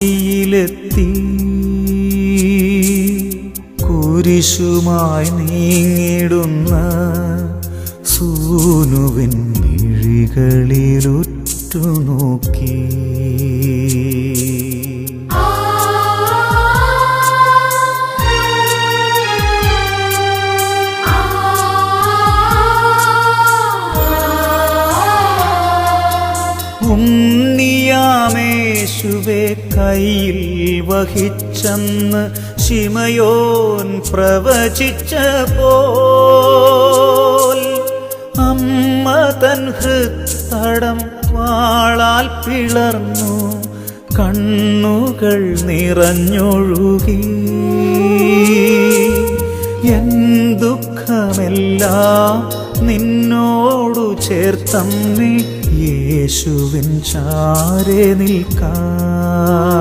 യിലെത്തി കുരിശുമായി നീങ്ങിടുന്ന സൂനുവിൻ മിഴികളിലുറ്റുനോക്കി ഉണ്ണിയാമേശുവെ കയ്യിൽ വഹിച്ചെന്ന് ശിമയോൻ പ്രവചിച്ച പോൽ അമ്മ തൻ ഹൃത്തടം വാളാൽ പിളർന്നു കണ്ണുകൾ നിറഞ്ഞൊഴുകി. എൻ നിന്നോടു ചേർത്തമ്മേ യേശുവിൻ ചാരെ നിൽക്കാം.